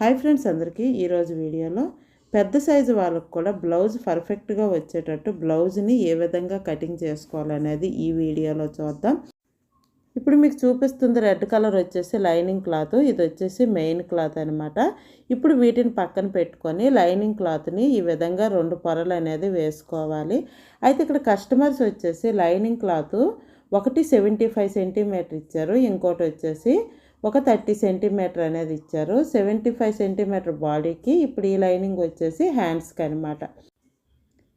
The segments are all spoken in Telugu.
హాయ్ ఫ్రెండ్స్ అందరికీ ఈరోజు వీడియోలో పెద్ద సైజు వాళ్ళకు కూడా బ్లౌజ్ పర్ఫెక్ట్గా వచ్చేటట్టు బ్లౌజ్ని ఏ విధంగా కటింగ్ చేసుకోవాలనేది ఈ వీడియోలో చూద్దాం. ఇప్పుడు మీకు చూపిస్తుంది రెడ్ కలర్ వచ్చేసి లైనింగ్ క్లాత్ ఇది వచ్చేసి మెయిన్ క్లాత్ అనమాట ఇప్పుడు వీటిని పక్కన పెట్టుకొని లైనింగ్ క్లాత్ని ఈ విధంగా రెండు పొరలు అనేది వేసుకోవాలి. అయితే ఇక్కడ కస్టమర్స్ వచ్చేసి లైనింగ్ క్లాత్ ఒకటి సెవెంటీ ఫైవ్ సెంటీమీటర్ ఇచ్చారు ఇంకోటి వచ్చేసి ఒక థర్టీ సెంటీమీటర్ అనేది ఇచ్చారు. సెవెంటీ ఫైవ్ సెంటీమీటర్ బాడీకి ఇప్పుడు ఈ లైనింగ్ వచ్చేసి హ్యాండ్స్కి అనమాట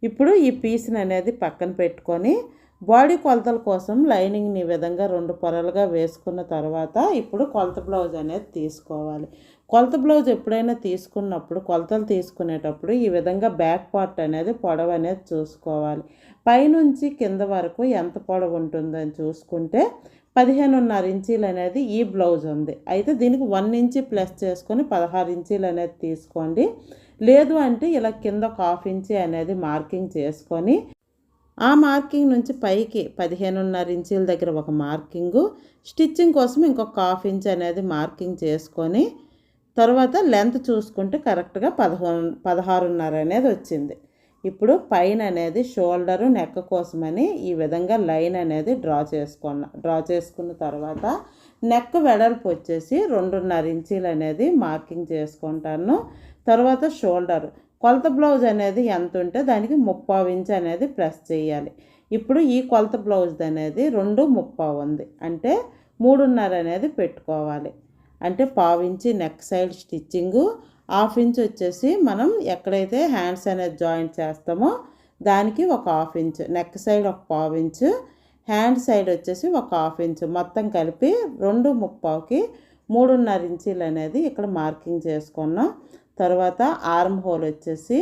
ఇప్పుడు ఈ పీస్ని అనేది పక్కన పెట్టుకొని బాడీ కొలతల కోసం లైనింగ్ని ఈ విధంగా రెండు పొరలుగా వేసుకున్న తర్వాత ఇప్పుడు కొలత బ్లౌజ్ అనేది తీసుకోవాలి. కొలత బ్లౌజ్ ఎప్పుడైనా తీసుకున్నప్పుడు కొలతలు తీసుకునేటప్పుడు ఈ విధంగా బ్యాక్ పార్ట్ అనేది పొడవు అనేది చూసుకోవాలి. పైనుంచి కింద వరకు ఎంత పొడవు ఉంటుందని చూసుకుంటే పదిహేనున్నర ఇంచీలు అనేది ఈ బ్లౌజ్ ఉంది. అయితే దీనికి వన్ ఇంచి ప్లస్ చేసుకొని పదహారు ఇంచీలు అనేది తీసుకోండి. లేదు అంటే ఇలా కింద ఒక హాఫ్ ఇంచి అనేది మార్కింగ్ చేసుకొని ఆ మార్కింగ్ నుంచి పైకి పదిహేనున్నర ఇంచీల దగ్గర ఒక మార్కింగు స్టిచ్చింగ్ కోసం ఇంకొక హాఫ్ ఇంచ్ అనేది మార్కింగ్ చేసుకొని తర్వాత లెంత్ చూసుకుంటే కరెక్ట్గా పదహో పదహారున్నర అనేది వచ్చింది. ఇప్పుడు పైన అనేది షోల్డరు నెక్ కోసమని ఈ విధంగా లైన్ అనేది డ్రా చేసుకున్న డ్రా చేసుకున్న తర్వాత నెక్ వెడల్పు వచ్చేసి రెండున్నర ఇంచీలు అనేది మార్కింగ్ చేసుకుంటాను. తర్వాత షోల్డర్. కొలత బ్లౌజ్ అనేది ఎంత ఉంటే దానికి ముప్పావు ఇంచ్ అనేది ప్రెస్ చేయాలి. ఇప్పుడు ఈ కొలత బ్లౌజ్ అనేది రెండు ముప్పావు ఉంది. అంటే మూడున్నర అనేది పెట్టుకోవాలి. అంటే పావించి neck side stitching half inch వచ్చేసి మనం ఎక్కడైతే హ్యాండ్స్ అనేది జాయింట్ చేస్తామో దానికి ఒక హాఫ్ ఇంచ్ నెక్ సైడ్ ఒక పావు ఇంచ్ హ్యాండ్ సైడ్ వచ్చేసి ఒక హాఫ్ ఇంచ్ మొత్తం కలిపి రెండు ముప్పావుకి మూడున్నర ఇంచీలు అనేది ఇక్కడ మార్కింగ్ చేసుకున్నాం. తర్వాత ఆర్మ్ హోల్ వచ్చేసి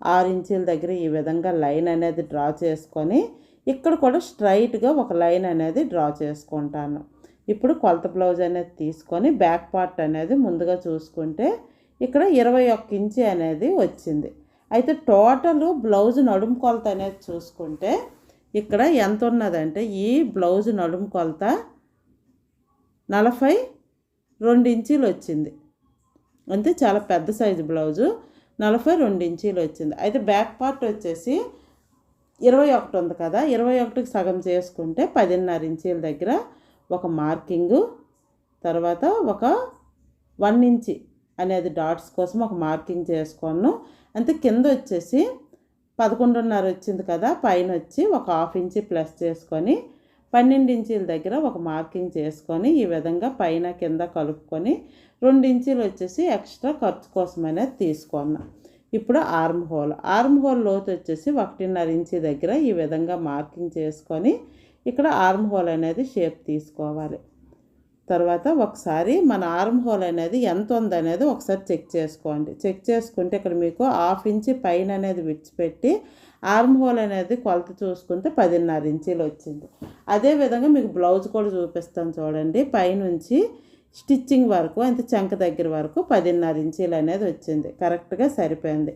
ఆరు ఇంచీల దగ్గర ఈ విధంగా లైన్ అనేది డ్రా చేసుకొని ఇక్కడ కూడా స్ట్రైట్గా ఒక లైన్ అనేది డ్రా చేసుకుంటాను. ఇప్పుడు కొలత బ్లౌజ్ అనేది తీసుకొని బ్యాక్ పార్ట్ అనేది ముందుగా చూసుకుంటే ఇక్కడ ఇరవై ఒక్క ఇంచి అనేది వచ్చింది. అయితే టోటల్ బ్లౌజ్ నడుము కొలత అనేది చూసుకుంటే ఇక్కడ ఎంత ఉన్నదంటే ఈ బ్లౌజ్ నడుము కొలత నలభై రెండు ఇంచీలు వచ్చింది. అంటే చాలా పెద్ద సైజు బ్లౌజు నలభై రెండు ఇంచీలు వచ్చింది. అయితే బ్యాక్ పార్ట్ వచ్చేసి ఇరవై ఒకటి ఉంది కదా ఇరవై ఒకటికి సగం చేసుకుంటే పదిన్నర ఇంచీల దగ్గర ఒక మార్కింగు తర్వాత ఒక వన్ ఇంచి అనేది డాట్స్ కోసం ఒక మార్కింగ్ చేసుకున్నాను అంతే కింద వచ్చేసి పదకొండున్నర వచ్చింది కదా పైన వచ్చి ఒక హాఫ్ ఇంచి ప్లస్ చేసుకొని పన్నెండు ఇంచీల దగ్గర ఒక మార్కింగ్ చేసుకొని ఈ విధంగా పైన కింద కలుపుకొని రెండు ఇంచీలు వచ్చేసి ఎక్స్ట్రా ఖర్చు కోసం అనేది తీసుకున్నా. ఇప్పుడు ఆర్మ్ హోల్. ఆర్మ్ హోల్ లోతు వచ్చేసి ఒకటిన్నర ఇంచి దగ్గర ఈ విధంగా మార్కింగ్ చేసుకొని ఇక్కడ ఆర్మ్ హోల్ అనేది షేప్ తీసుకోవాలి. తర్వాత ఒకసారి మన ఆర్మ్ హోల్ అనేది ఎంత ఉందనేది ఒకసారి చెక్ చేసుకోండి. చెక్ చేసుకుంటే ఇక్కడ మీకు హాఫ్ ఇంచి పైన అనేది విడిచిపెట్టి ఆర్మ్ హోల్ అనేది కొలత చూసుకుంటే పదిన్నర ఇంచీలు వచ్చింది. అదేవిధంగా మీకు బ్లౌజ్ కూడా చూపిస్తాను చూడండి. పైనుంచి స్టిచ్చింగ్ వరకు అంటే చంక దగ్గర వరకు పదిన్నర ఇంచీలు అనేది వచ్చింది. కరెక్ట్గా సరిపోయింది.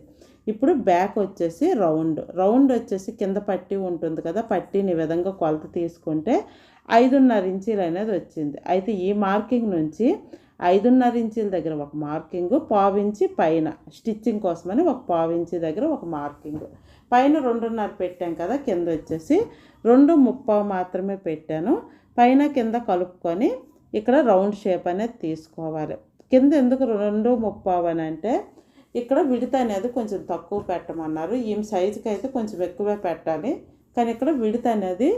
ఇప్పుడు బ్యాక్ వచ్చేసి రౌండ్. రౌండ్ వచ్చేసి కింద పట్టి ఉంటుంది కదా పట్టిని విధంగా కొలత తీసుకుంటే ఐదున్నర ఇంచీలు అనేది వచ్చింది. అయితే ఈ మార్కింగ్ నుంచి ఐదున్నర ఇంచీల దగ్గర ఒక మార్కింగ్ పావించి పైన. స్టిచ్చింగ్ కోసమని ఒక పావించి దగ్గర ఒక మార్కింగ్. పైన రెండున్నర పెట్టాం కదా కింద వచ్చేసి రెండు ముప్పావు మాత్రమే పెట్టాను. పైన కింద కలుపుకొని ఇక్కడ రౌండ్ షేప్ అనేది తీసుకోవాలి. కింద ఎందుకు రెండు ముప్పావు అని అంటే ఇక్కడ విడత అనేది కొంచెం తక్కువ పెట్టమన్నారు. ఈ సైజుకి అయితే కొంచెం ఎక్కువే పెట్టాలి. కానీ ఇక్కడ విడత అనేది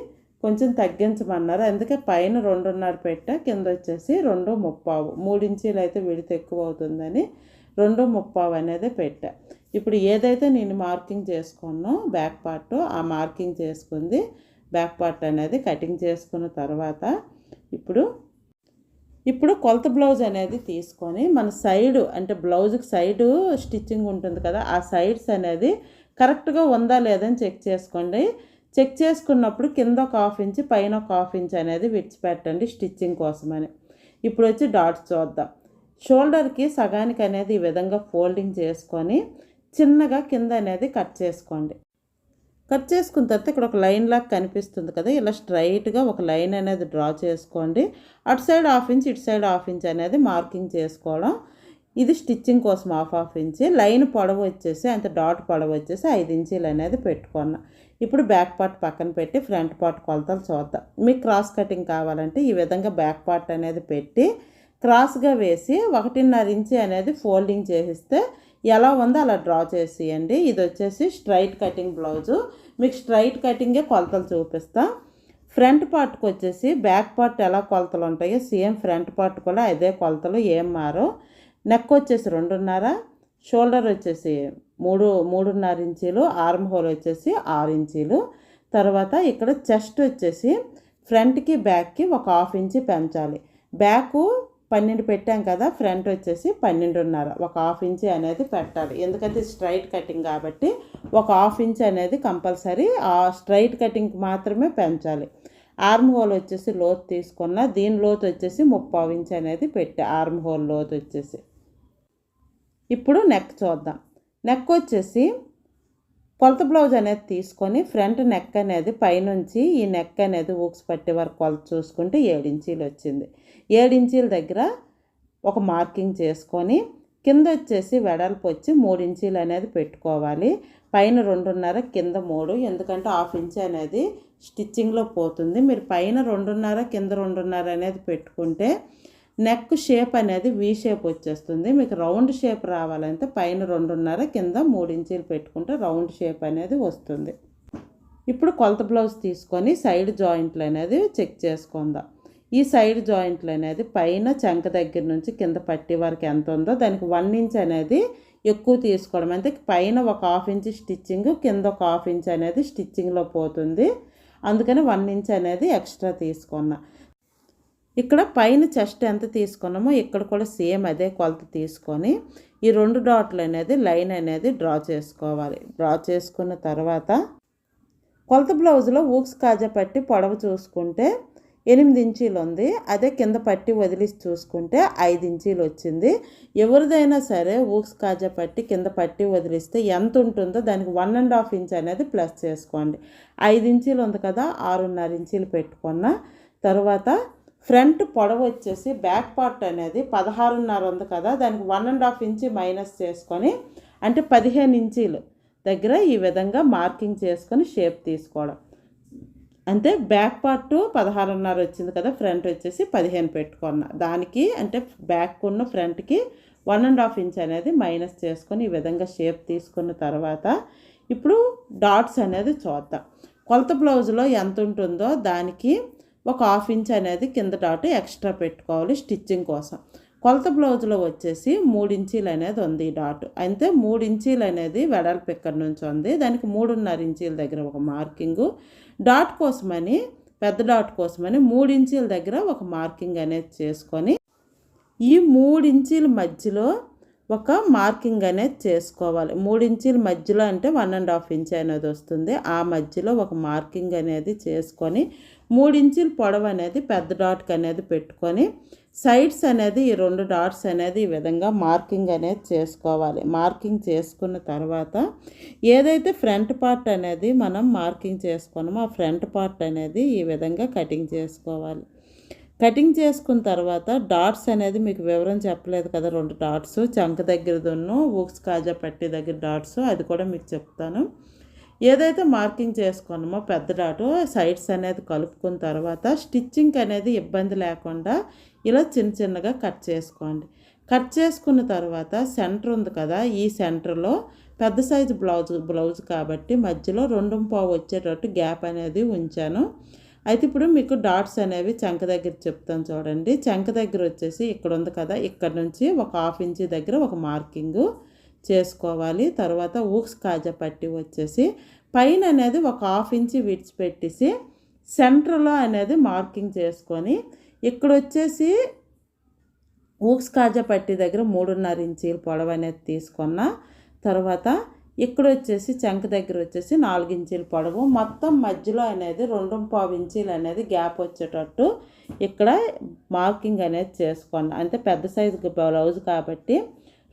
కొంచెం తగ్గించమన్నారు. అందుకే పైన రెండున్నర పెట్ట కింద వచ్చేసి రెండు ముప్పావు. మూడించీలు అయితే విడత ఎక్కువ అవుతుందని రెండు ముప్పావు అనేది పెట్టా. ఇప్పుడు ఏదైతే నేను మార్కింగ్ చేసుకున్నో బ్యాక్ పార్ట్ ఆ మార్కింగ్ చేసుకుంది. బ్యాక్ పార్ట్ అనేది కటింగ్ చేసుకున్న తర్వాత ఇప్పుడు ఇప్పుడు కొలత బ్లౌజ్ అనేది తీసుకొని మన సైడు అంటే బ్లౌజ్కి సైడు స్టిచ్చింగ్ ఉంటుంది కదా ఆ సైడ్స్ అనేది కరెక్ట్గా ఉందా లేదని చెక్ చేసుకోండి. చెక్ చేసుకున్నప్పుడు కింద ఒక హాఫ్ ఇంచ్ పైన ఒక హాఫ్ ఇంచ్ అనేది విడిచిపెట్టండి స్టిచ్చింగ్ కోసమని. ఇప్పుడు వచ్చి డాట్స్ చూద్దాం. షోల్డర్కి సగానికి అనేది ఈ విధంగా ఫోల్డింగ్ చేసుకొని చిన్నగా కింద అనేది కట్ చేసుకోండి. కట్ చేసుకున్న తర్వాత ఇక్కడ ఒక లైన్ లాగా కనిపిస్తుంది కదా ఇలా స్ట్రైట్గా ఒక లైన్ అనేది డ్రా చేసుకోండి. అటు సైడ్ హాఫ్ ఇంచ్ ఇటు సైడ్ హాఫ్ ఇంచ్ అనేది మార్కింగ్ చేసుకోవడం ఇది స్టిచ్చింగ్ కోసం హాఫ్ హాఫ్ ఇంచి. లైన్ పొడవు వచ్చేసి అంత డాట్ పొడవు వచ్చేసి ఐదు ఇంచీలు అనేది పెట్టుకున్నా. ఇప్పుడు బ్యాక్ పార్ట్ పక్కన పెట్టి ఫ్రంట్ పార్ట్ కొలతలు చూద్దాం. మీకు క్రాస్ కటింగ్ కావాలంటే ఈ విధంగా బ్యాక్ పార్ట్ అనేది పెట్టి క్రాస్గా వేసి ఒకటిన్నర ఇంచి అనేది ఫోల్డింగ్ చేసిస్తే ఎలా ఉందో అలా డ్రా చేసేయండి. ఇది వచ్చేసి స్ట్రైట్ కటింగ్ బ్లౌజు. మీకు స్ట్రైట్ కటింగే కొలతలు చూపిస్తాం. ఫ్రంట్ పార్ట్కి వచ్చేసి బ్యాక్ పార్ట్ ఎలా కొలతలు ఉంటాయో సేమ్ ఫ్రంట్ పార్ట్ కూడా అదే కొలతలు ఏం మారో నెక్ వచ్చేసి రెండున్నర షోల్డర్ వచ్చేసి మూడు మూడున్నర ఇంచీలు ఆర్మ్ హోల్ వచ్చేసి ఆరు ఇంచీలు. తర్వాత ఇక్కడ చెస్ట్ వచ్చేసి ఫ్రంట్కి బ్యాక్కి ఒక హాఫ్ ఇంచీ పెంచాలి. బ్యాక్ పన్నెండు పెట్టాం కదా ఫ్రంట్ వచ్చేసి పన్నెండున్నర ఒక హాఫ్ ఇంచి అనేది పెట్టాలి. ఎందుకంటే స్ట్రైట్ కటింగ్ కాబట్టి ఒక హాఫ్ ఇంచ్ అనేది కంపల్సరీ ఆ స్ట్రైట్ కటింగ్కి మాత్రమే పెంచాలి. ఆర్మ్ హోల్ వచ్చేసి లోతు తీసుకున్న దీని లోతు వచ్చేసి ముప్పావు ఇంచ్ అనేది పెట్టి ఆర్మ్ హోల్ లోతు వచ్చేసి. ఇప్పుడు నెక్ చూద్దాం. నెక్ వచ్చేసి కొలత బ్లౌజ్ అనేది తీసుకొని ఫ్రంట్ నెక్ అనేది పైనుంచి ఈ నెక్ అనేది ఊక్స్ పట్టే వరకు కొలత చూసుకుంటే ఏడించీలు వచ్చింది. ఏడించీల దగ్గర ఒక మార్కింగ్ చేసుకొని కింద వచ్చేసి వెడల్పు వచ్చి మూడు ఇంచీలు అనేది పెట్టుకోవాలి. పైన రెండున్నర కింద మూడు. ఎందుకంటే హాఫ్ ఇంచ్ అనేది స్టిచ్చింగ్లో పోతుంది. మీరు పైన రెండున్నర కింద రెండున్నర అనేది పెట్టుకుంటే నెక్ షేప్ అనేది వీ షేప్ వచ్చేస్తుంది. మీకు రౌండ్ షేప్ రావాలంటే పైన రెండున్నర కింద మూడు ఇంచీలు పెట్టుకుంటే రౌండ్ షేప్ అనేది వస్తుంది. ఇప్పుడు కొలత బ్లౌజ్ తీసుకొని సైడ్ జాయింట్లు అనేది చెక్ చేసుకుందాం. ఈ సైడ్ జాయింట్లు అనేది పైన చంక దగ్గర నుంచి కింద పట్టి వరకు ఎంత ఉందో దానికి వన్ ఇంచ్ అనేది ఎక్కువ తీసుకోవడం. అంటే పైన ఒక హాఫ్ ఇంచ్ స్టిచ్చింగ్ కింద ఒక హాఫ్ ఇంచ్ అనేది స్టిచ్చింగ్లో పోతుంది. అందుకని వన్ ఇంచ్ అనేది ఎక్స్ట్రా తీసుకున్నా. ఇక్కడ పైన చెస్ట్ ఎంత తీసుకున్నామో ఇక్కడ కూడా సేమ్ అదే కొలత తీసుకొని ఈ రెండు డాట్లు అనేది లైన్ అనేది డ్రా చేసుకోవాలి. డ్రా చేసుకున్న తర్వాత కొలత బ్లౌజ్లో ఊక్స్ కాజా పట్టి పొడవు చూసుకుంటే ఎనిమిది ఇంచీలు ఉంది. అదే కింద పట్టి వదిలి చూసుకుంటే ఐదు ఇంచీలు వచ్చింది. ఎవరిదైనా సరే ఊక్స్ కాజా పట్టి కింద పట్టి వదిలిస్తే ఎంత ఉంటుందో దానికి వన్ అండ్ హాఫ్ ఇంచ్ అనేది ప్లస్ చేసుకోండి. ఐదు ఇంచీలు ఉంది కదా ఆరున్నర ఇంచీలు పెట్టుకున్న తర్వాత ఫ్రంట్ పొడవు వచ్చేసి బ్యాక్ పార్ట్ అనేది పదహారున్నర ఉంది కదా దానికి one and half inch minus చేసుకొని అంటే పదిహేను ఇంచీలు దగ్గర ఈ విధంగా మార్కింగ్ చేసుకొని షేప్ తీసుకోవడం. అంటే బ్యాక్ పార్ట్ పదహారున్నర వచ్చింది కదా ఫ్రంట్ వచ్చేసి పదిహేను పెట్టుకున్న. దానికి అంటే బ్యాక్ ఉన్న ఫ్రంట్కి వన్ అండ్ హాఫ్ ఇంచ్ అనేది మైనస్ చేసుకొని ఈ విధంగా షేప్ తీసుకున్న తర్వాత ఇప్పుడు డాట్స్ అనేది చూద్దాం. కొలత బ్లౌజ్లో ఎంత ఉంటుందో దానికి ఒక హాఫ్ ఇంచ్ అనేది కింద డాట్ ఎక్స్ట్రా పెట్టుకోవాలి స్టిచ్చింగ్ కోసం. కొలత బ్లౌజ్లో వచ్చేసి మూడు ఇంచీలు అనేది ఉంది డాట్. అయితే మూడు ఇంచీలు అనేది వెడల్పు ఇక్కడి నుంచి ఉంది. దానికి మూడున్నర ఇంచీల దగ్గర ఒక మార్కింగు. డాట్ కోసమని పెద్ద డాట్ కోసమని మూడు ఇంచీల దగ్గర ఒక మార్కింగ్ అనేది చేసుకొని ఈ మూడు ఇంచీల మధ్యలో ఒక మార్కింగ్ అనేది చేసుకోవాలి. మూడు ఇంచీల మధ్యలో అంటే వన్ అండ్ హాఫ్ ఇంచ్ అనేది వస్తుంది. ఆ మధ్యలో ఒక మార్కింగ్ అనేది చేసుకొని ఇంచుల పొడవు అనేది పెద్ద డాట్కి అనేది పెట్టుకొని సైడ్స్ అనేది ఈ రెండు డాట్స్ అనేది ఈ విధంగా మార్కింగ్ అనేది చేసుకోవాలి. మార్కింగ్ చేసుకున్న తర్వాత ఏదైతే ఫ్రంట్ పార్ట్ అనేది మనం మార్కింగ్ చేసుకున్నామో ఆ ఫ్రంట్ పార్ట్ అనేది ఈ విధంగా కటింగ్ చేసుకోవాలి. కటింగ్ చేసుకున్న తర్వాత డాట్స్ అనేది మీకు వివరం చెప్పలేదు కదా రెండు డాట్స్. చంక దగ్గర దున్ను ఊక్స్ కాజా పట్టి దగ్గర డాట్స్. అది కూడా మీకు చెప్తాను. ఏదైతే మార్కింగ్ చేసుకున్నామో పెద్ద డాటు సైడ్స్ అనేది కలుపుకున్న తర్వాత స్టిచ్చింగ్ అనేది ఇబ్బంది లేకుండా ఇలా చిన్న చిన్నగా కట్ చేసుకోండి. కట్ చేసుకున్న తర్వాత సెంటర్ ఉంది కదా ఈ సెంటర్లో పెద్ద సైజు బ్లౌజ్ బ్లౌజ్ కాబట్టి మధ్యలో రెండు పావు వచ్చేటట్టు గ్యాప్ అనేది ఉంచాను. అయితే ఇప్పుడు మీకు డాట్స్ అనేవి చంక దగ్గర చెప్తాను చూడండి. చంక దగ్గర వచ్చేసి ఇక్కడ ఉంది కదా ఇక్కడ నుంచి ఒక హాఫ్ ఇంచ్ దగ్గర ఒక మార్కింగు. చేసుకోవాలి. తర్వాత ఊక్స్ కాజా పట్టి వచ్చేసి పైన అనేది ఒక హాఫ్ ఇంచ్ విడిచిపెట్టేసి సెంటర్లో అనేది మార్కింగ్ చేసుకొని ఇక్కడ వచ్చేసి ఊక్స్ కాజా పట్టి దగ్గర మూడున్నర ఇంచీలు పొడవు అనేది తీసుకున్న తర్వాత ఇక్కడ వచ్చేసి చంక దగ్గర వచ్చేసి నాలుగు ఇంచీల పొడవు. మొత్తం మధ్యలో అనేది రెండు పావు ఇంచీలు అనేది గ్యాప్ వచ్చేటట్టు ఇక్కడ మార్కింగ్ అనేది చేసుకోండి అంటే పెద్ద సైజు బ్లౌజ్ కాబట్టి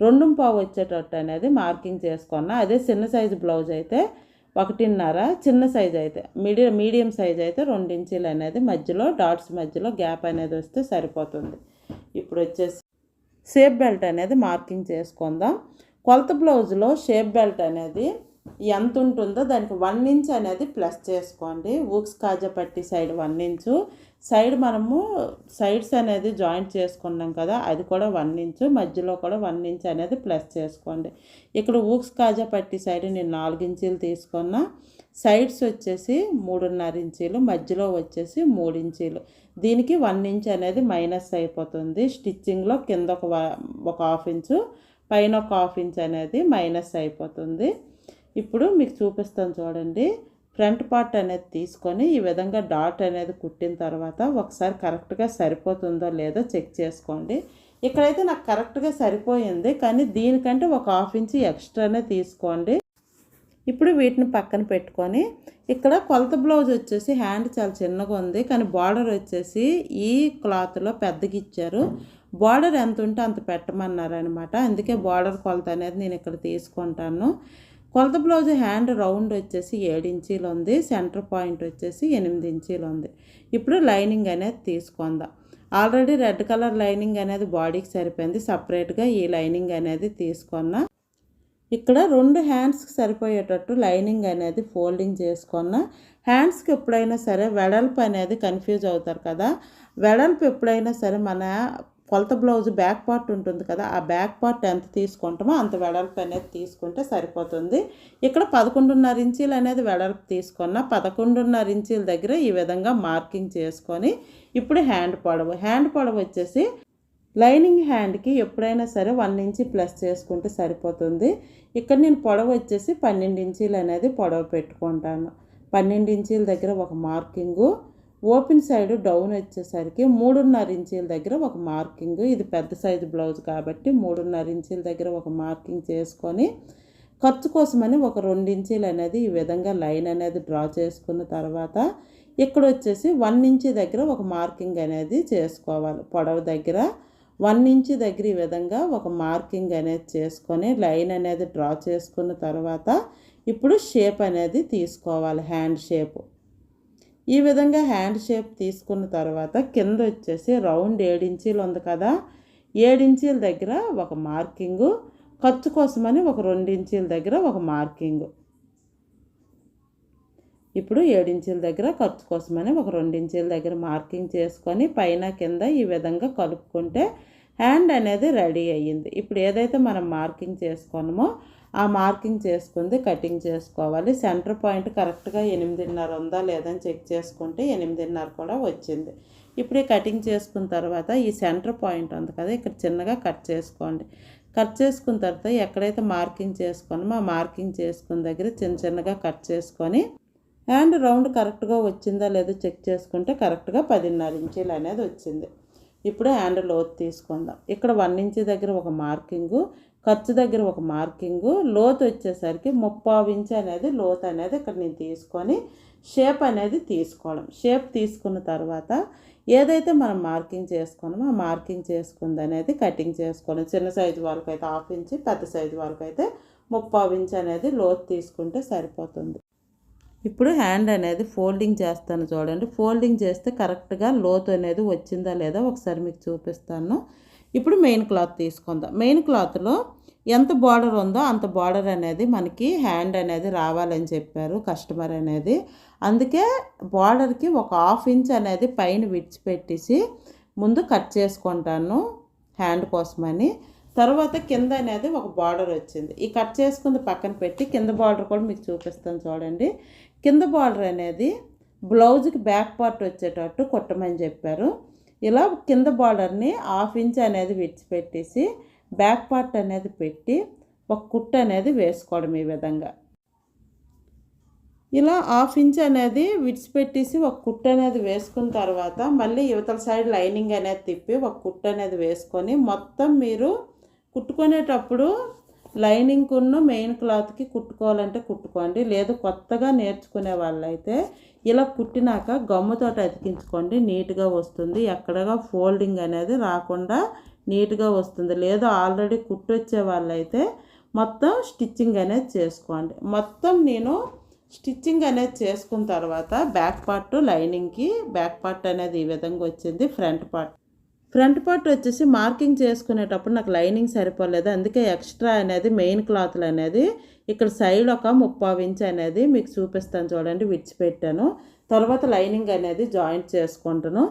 రెండు పావు వచ్చేటట్టు అనేది మార్కింగ్ చేసుకున్నా. అదే చిన్న సైజు బ్లౌజ్ అయితే ఒకటిన్నర చిన్న సైజ్ అయితే మీడియం మీడియం సైజ్ అయితే రెండు ఇంచీలు అనేది మధ్యలో డాట్స్ మధ్యలో గ్యాప్ అనేది వస్తే సరిపోతుంది. ఇప్పుడు వచ్చేసి షేప్ బెల్ట్ అనేది మార్కింగ్ చేసుకుందాం. కొలత బ్లౌజ్లో షేప్ బెల్ట్ అనేది ఎంత ఉంటుందో దానికి వన్ ఇంచ్ అనేది ప్లస్ చేసుకోండి. ఊక్స్ కాజా పట్టి సైడ్ వన్ ఇంచు సైడ్ మనము సైడ్స్ అనేది జాయింట్ చేసుకున్నాం కదా అది కూడా వన్ ఇంచు మధ్యలో కూడా వన్ ఇంచ్ అనేది ప్లస్ చేసుకోండి. ఇక్కడ ఊక్స్ కాజా పట్టి సైడ్ నేను నాలుగు ఇంచీలు తీసుకున్నా. సైడ్స్ వచ్చేసి మూడున్నర ఇంచీలు మధ్యలో వచ్చేసి మూడు ఇంచీలు. దీనికి వన్ ఇంచ్ అనేది మైనస్ అయిపోతుంది. స్టిచ్చింగ్లో కింద ఒక ఒక హాఫ్ ఇంచు పైన ఒక హాఫ్ ఇంచ్ అనేది మైనస్ అయిపోతుంది. ఇప్పుడు మీకు చూపిస్తాను చూడండి. ఫ్రంట్ పార్ట్ అనేది తీసుకొని ఈ విధంగా డాట్ అనేది కుట్టిన తర్వాత ఒకసారి కరెక్ట్గా సరిపోతుందో లేదో చెక్ చేసుకోండి. ఇక్కడైతే నాకు కరెక్ట్గా సరిపోయింది కానీ దీనికంటే ఒక హాఫ్ ఇంచ్ ఎక్స్ట్రానే తీసుకోండి. ఇప్పుడు వీటిని పక్కన పెట్టుకొని ఇక్కడ కొలత బ్లౌజ్ వచ్చేసి హ్యాండ్ చాలా చిన్నగా ఉంది కానీ బార్డర్ వచ్చేసి ఈ క్లాత్లో పెద్దగా ఇచ్చారు. బార్డర్ ఎంత ఉంటే అంత పెట్టమన్నారు అనమాట అందుకే బార్డర్ కొలత అనేది నేను ఇక్కడ తీసుకుంటాను. కొలత బ్లౌజ్ హ్యాండ్ రౌండ్ వచ్చేసి ఏడు ఇంచీలు ఉంది సెంటర్ పాయింట్ వచ్చేసి ఎనిమిది ఇంచీలు ఉంది. ఇప్పుడు లైనింగ్ అనేది తీసుకుందాం. ఆల్రెడీ రెడ్ కలర్ లైనింగ్ అనేది బాడీకి సరిపోయింది. సపరేట్గా ఈ లైనింగ్ అనేది తీసుకున్నా. ఇక్కడ రెండు హ్యాండ్స్కి సరిపోయేటట్టు లైనింగ్ అనేది ఫోల్డింగ్ చేసుకున్న. హ్యాండ్స్కి ఎప్పుడైనా సరే వెడల్పు అనేది కన్ఫ్యూజ్ అవుతారు కదా. వెడల్పు ఎప్పుడైనా సరే మన కొలత బ్లౌజ్ బ్యాక్ పార్ట్ ఉంటుంది కదా ఆ బ్యాక్ పార్ట్ ఎంత తీసుకుంటామో అంత వెడల్పు అనేది తీసుకుంటే సరిపోతుంది. ఇక్కడ పదకొండున్నర ఇంచీలు అనేది వెడల్పు తీసుకున్న పదకొండున్నర ఇంచీల దగ్గర ఈ విధంగా మార్కింగ్ చేసుకొని ఇప్పుడు హ్యాండ్ పొడవు. హ్యాండ్ పొడవు వచ్చేసి లైనింగ్ హ్యాండ్కి ఎప్పుడైనా సరే వన్ ఇంచి ప్లస్ చేసుకుంటే సరిపోతుంది. ఇక్కడ నేను పొడవు వచ్చేసి పన్నెండు ఇంచీలు అనేది పొడవు పెట్టుకుంటాను. పన్నెండు ఇంచీల దగ్గర ఒక మార్కింగు. ఓపెన్ సైడ్ డౌన్ వచ్చేసరికి మూడున్నర ఇంచీల దగ్గర ఒక మార్కింగ్. ఇది పెద్ద సైజు బ్లౌజ్ కాబట్టి మూడున్నర ఇంచీల దగ్గర ఒక మార్కింగ్ చేసుకొని ఖర్చు కోసమని ఒక రెండు ఇంచీలు అనేది ఈ విధంగా లైన్ అనేది డ్రా చేసుకున్న తర్వాత ఇక్కడ వచ్చేసి వన్ ఇంచి దగ్గర ఒక మార్కింగ్ అనేది చేసుకోవాలి. పొడవు దగ్గర వన్ ఇంచ్ దగ్గర ఈ విధంగా ఒక మార్కింగ్ అనేది చేసుకొని లైన్ అనేది డ్రా చేసుకున్న తర్వాత ఇప్పుడు షేప్ అనేది తీసుకోవాలి. Hand shape. ఈ విధంగా హ్యాండ్ షేప్ తీసుకున్న తర్వాత కింద వచ్చేసి రౌండ్ ఏడించీలు ఉంది కదా. ఏడించీల దగ్గర ఒక మార్కింగు ఖర్చు కోసమని ఒక రెండించీల దగ్గర ఒక మార్కింగు. ఇప్పుడు ఏడించీల దగ్గర ఖర్చు కోసమని ఒక రెండించీల దగ్గర మార్కింగ్ చేసుకొని పైన కింద ఈ విధంగా కలుపుకుంటే హ్యాండ్ అనేది రెడీ అయ్యింది. ఇప్పుడు ఏదైతే మనం మార్కింగ్ చేసుకున్నామో ఆ మార్కింగ్ చేసుకుంది కటింగ్ చేసుకోవాలి. సెంటర్ పాయింట్ కరెక్ట్గా ఎనిమిదిన్నర ఉందా లేదని చెక్ చేసుకుంటే ఎనిమిదిన్నర కూడా వచ్చింది. ఇప్పుడు ఈ కటింగ్ చేసుకున్న తర్వాత ఈ సెంటర్ పాయింట్ ఉంది కదా ఇక్కడ చిన్నగా కట్ చేసుకోండి. కట్ చేసుకున్న తర్వాత ఎక్కడైతే మార్కింగ్ చేసుకున్నామో ఆ మార్కింగ్ చేసుకున్న దగ్గర చిన్న చిన్నగా కట్ చేసుకొని హ్యాండ్ రౌండ్ కరెక్ట్గా వచ్చిందా లేదో చెక్ చేసుకుంటే కరెక్ట్గా పదిన్నర ఇంచీలు అనేది వచ్చింది. ఇప్పుడు హ్యాండ్ లోత్ తీసుకుందాం. ఇక్కడ వన్ ఇంచ్ దగ్గర ఒక మార్కింగు ఖర్చు దగ్గర ఒక మార్కింగు లోతు వచ్చేసరికి ముప్పావు ఇంచ్ అనేది లోత్ అనేది ఇక్కడ నేను తీసుకొని షేప్ అనేది తీసుకోవడం. షేప్ తీసుకున్న తర్వాత ఏదైతే మనం మార్కింగ్ చేసుకున్నామో ఆ మార్కింగ్ చేసుకుంది అనేది కటింగ్ చేసుకోవడం చిన్న సైజు వాళ్ళకైతే హాఫ్ ఇంచ్ పెద్ద సైజు వాళ్ళకైతే ముప్పావు ఇంచ్ అనేది లోతు తీసుకుంటే సరిపోతుంది. ఇప్పుడు హ్యాండ్ అనేది ఫోల్డింగ్ చేస్తాను చూడండి. ఫోల్డింగ్ చేస్తే కరెక్ట్గా లోతు అనేది వచ్చిందా లేదా ఒకసారి మీకు చూపిస్తాను. ఇప్పుడు మెయిన్ క్లాత్ తీసుకుందాం. మెయిన్ క్లాత్లో ఎంత బార్డర్ ఉందో అంత బార్డర్ అనేది మనకి హ్యాండ్ అనేది రావాలని చెప్పారు కస్టమర్ అనేది. అందుకే బార్డర్కి ఒక హాఫ్ ఇంచ్ అనేది పైన విడిచిపెట్టేసి ముందు కట్ చేసుకుంటాను హ్యాండ్ కోసమని. తర్వాత కింద అనేది ఒక బార్డర్ వచ్చింది. ఈ కట్ చేసుకుంది పక్కన పెట్టి కింద బార్డర్ కూడా మీకు చూపిస్తాను చూడండి. కింద బార్డర్ అనేది బ్లౌజ్కి బ్యాక్ పార్ట్ వచ్చేటట్టు కుట్టమని చెప్పారు. ఇలా కింద బార్డర్ని హాఫ్ ఇంచ్ అనేది విడిచిపెట్టేసి బ్యాక్ పార్ట్ అనేది పెట్టి ఒక కుట్ట అనేది వేసుకోవడం ఈ విధంగా. ఇలా హాఫ్ ఇంచ్ అనేది విడిచిపెట్టేసి ఒక కుట్ట అనేది వేసుకున్న తర్వాత మళ్ళీ యువతల సైడ్ లైనింగ్ అనేది తిప్పి ఒక కుట్ట అనేది వేసుకొని మొత్తం మీరు కుట్టుకునేటప్పుడు లైనింగ్కున్న మెయిన్ క్లాత్కి కుట్టుకోవాలంటే కుట్టుకోండి. లేదు కొత్తగా నేర్చుకునే వాళ్ళైతే ఇలా కుట్టినాక గమ్ముతో అతికించుకోండి. నీట్గా వస్తుంది. ఎక్కడగా ఫోల్డింగ్ అనేది రాకుండా నీట్గా వస్తుంది. లేదు ఆల్రెడీ కుట్టొచ్చే వాళ్ళైతే మొత్తం స్టిచ్చింగ్ అనేది చేసుకోండి. మొత్తం నేను స్టిచ్చింగ్ అనేది చేసుకున్న తర్వాత బ్యాక్ పార్ట్ లైనింగ్కి బ్యాక్ పార్ట్ అనేది ఈ విధంగా వచ్చింది. Front part. ఫ్రంట్ పార్ట్ వచ్చేసి మార్కింగ్ చేసుకునేటప్పుడు నాకు లైనింగ్ సరిపోలేదు. అందుకే ఎక్స్ట్రా అనేది మెయిన్ క్లాత్లు అనేది ఇక్కడ సైడ్ ఒక ముప్పావు ఇంచ్ అనేది మీకు చూపిస్తాను చూడండి విడిచిపెట్టాను. తర్వాత లైనింగ్ అనేది జాయింట్ చేసుకుంటాను.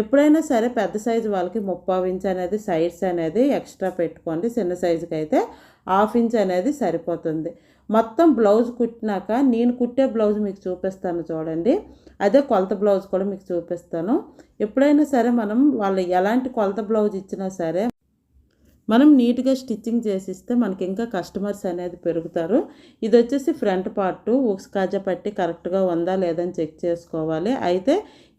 ఎప్పుడైనా సరే పెద్ద సైజు వాళ్ళకి ముప్పావు ఇంచ్ అనేది సైడ్స్ అనేది ఎక్స్ట్రా పెట్టుకోండి. చిన్న సైజుకి అయితే హాఫ్ ఇంచ్ అనేది సరిపోతుంది. మొత్తం బ్లౌజ్ కుట్టినాక నేను కుట్టే బ్లౌజ్ మీకు చూపిస్తాను చూడండి. అదే కొలత బ్లౌజ్ కూడా మీకు చూపిస్తాను. ఎప్పుడైనా సరే మనం వాళ్ళు ఎలాంటి కొలత బ్లౌజ్ ఇచ్చినా సరే మనం నీట్గా స్టిచ్చింగ్ చేసిస్తే మనకి ఇంకా కస్టమర్స్ అనేది పెరుగుతారు. ఇది వచ్చేసి ఫ్రంట్ పార్ట్ ఉక్స్కాజా పట్టి కరెక్ట్గా ఉందా లేదని చెక్ చేసుకోవాలి. అయితే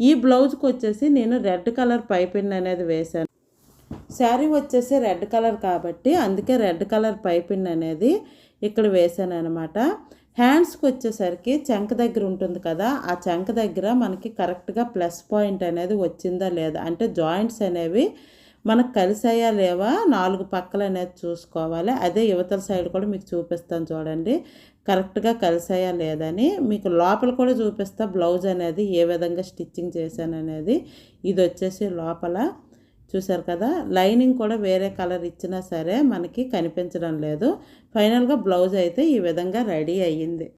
ఈ బ్లౌజ్కి వచ్చేసి నేను రెడ్ కలర్ పైపిన్ అనేది వేశాను. శారీ వచ్చేసి రెడ్ కలర్ కాబట్టి అందుకే రెడ్ కలర్ పైపిన్ అనేది ఇక్కడ వేసాను అనమాట హ్యాండ్స్కి వచ్చేసరికి చెంక దగ్గర ఉంటుంది కదా ఆ చెంక దగ్గర మనకి కరెక్ట్గా ప్లస్ పాయింట్ అనేది వచ్చిందా లేదా? అంటే జాయింట్స్ అనేవి మనకు కలిసాయా లేవా? నాలుగు పక్కలు అనేది చూసుకోవాలి. అదే యువతల సైడ్ కూడా మీకు చూపిస్తాను చూడండి. కరెక్ట్గా కలిసాయా లేదని మీకు లోపల కూడా చూపిస్తా. బ్లౌజ్ అనేది ఏ విధంగా స్టిచ్చింగ్ చేశాను అనేది. ఇది వచ్చేసి లోపల. చూసారు కదా? లైనింగ్ కూడా వేరే కలర్ ఇచ్చినా సరే మనకి కనిపించడం లేదు. ఫైనల్గా బ్లౌజ్ అయితే ఈ విధంగా రెడీ అయ్యింది.